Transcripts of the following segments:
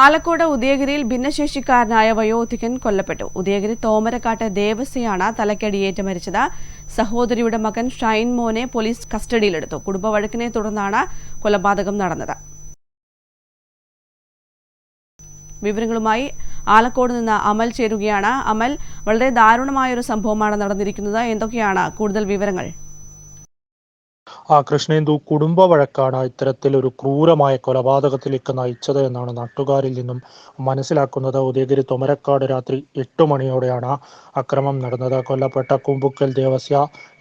ആലക്കോട് ഉദയഗിരിയിൽ ഭിന്നശേഷിക്കാരനായ വയോധികൻ കൊല്ലപ്പെട്ടു. ഉദയഗിരി തോമരക്കാട്ട് ദേവസ്യയാണ് തലക്കടിയേറ്റ് മരിച്ചത്. സഹോദരിയുടെ മകൻ ഷൈൻ മോനെ പോലീസ് കസ്റ്റഡിയിലെടുത്തു. കുടുംബവഴക്കിനെ തുടർന്നാണ് കൊലപാതകം നടന്നത്. വിവരങ്ങളുമായി ആലക്കോട് നിന്ന് അമൽ ചേരുകയാണ്. അമൽ വളരെ ദാരുണമായ ഒരു സംഭവമാണ് നടന്നിരിക്കുന്നത്. എന്തൊക്കെയാണ് കൂടുതൽ വിവരങ്ങൾ? ആ കൃഷ്ണേന്ദു കുടുംബ വഴക്കാണ് ഇത്തരത്തിൽ ഒരു ക്രൂരമായ കൊലപാതകത്തിലേക്ക് നയിച്ചത് എന്നാണ് നാട്ടുകാരിൽ നിന്നും മനസ്സിലാക്കുന്നത്. ഉദയഗിരി തുമരക്കാട് രാത്രി എട്ട് മണിയോടെയാണ് അക്രമം നടന്നത്. കൊല്ലപ്പെട്ട കുമ്പുക്കൽ ദേവസ്യ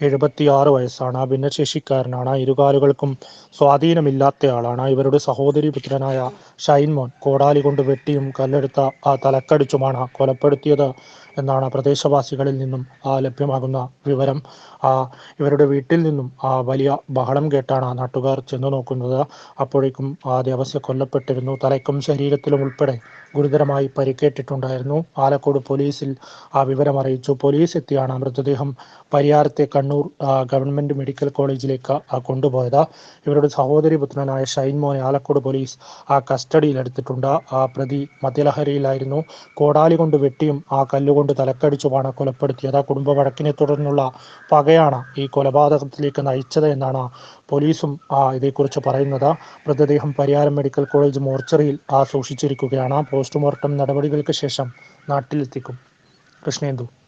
എഴുപത്തിയാറ് വയസ്സാണ്. ഭിന്നശേഷിക്കാരനാണ്. ഇരുകാലുകൾക്കും സ്വാധീനമില്ലാത്തയാളാണ് ഇവരുടെ സഹോദരി പുത്രനായ ഷൈൻമോൻ കോടാലി കൊണ്ട് വെട്ടിയും കല്ലെടുത്ത ആ തലക്കടിച്ചുമാണ് കൊലപ്പെടുത്തിയത് എന്നാണ് പ്രദേശവാസികളിൽ നിന്നും ലഭ്യമാകുന്ന വിവരം. ആ ഇവരുടെ വീട്ടിൽ നിന്നും വലിയ ബഹളം കേട്ടാണ് ആ നാട്ടുകാർ ചെന്നു നോക്കുന്നത്. അപ്പോഴേക്കും ആ ദേവസ്യ കൊല്ലപ്പെട്ടിരുന്നു. തലയ്ക്കും ശരീരത്തിലും ഉൾപ്പെടെ ഗുരുതരമായി പരിക്കേറ്റിട്ടുണ്ടായിരുന്നു. ആലക്കോട് പോലീസിൽ ആ വിവരം അറിയിച്ചു. പോലീസ് എത്തിയാണ് മൃതദേഹം പരിയാരത്തെ കണ്ണൂർ ഗവൺമെന്റ് മെഡിക്കൽ കോളേജിലേക്ക് കൊണ്ടുപോയത്. ഇവരുടെ സഹോദരി പുത്രനായ ഷൈൻ മോനെ ആലക്കോട് പോലീസ് ആ കസ്റ്റഡിയിൽ എടുത്തിട്ടുണ്ട്. ആ പ്രതി മദ്യലഹരിയിലായിരുന്നു. കോടാലി കൊണ്ട് വെട്ടിയും ആ കല്ലുകൊണ്ട് തലക്കടിച്ചുമാണ് കൊലപ്പെടുത്തിയത്. കുടുംബ വഴക്കിനെ തുടർന്നുള്ള പകയാണ് ഈ കൊലപാതകത്തിലേക്ക് നയിച്ചത് എന്നാണ് പോലീസും ആ ഇതേക്കുറിച്ച് പറയുന്നത് മൃതദേഹം പരിയാരം മെഡിക്കൽ കോളേജ് മോർച്ചറിയിൽ ആ സൂക്ഷിച്ചിരിക്കുകയാണ് പോസ്റ്റ്മോർട്ടം നടപടികൾക്ക് ശേഷം നാട്ടിലെത്തിക്കും. കൃഷ്ണേന്ദു.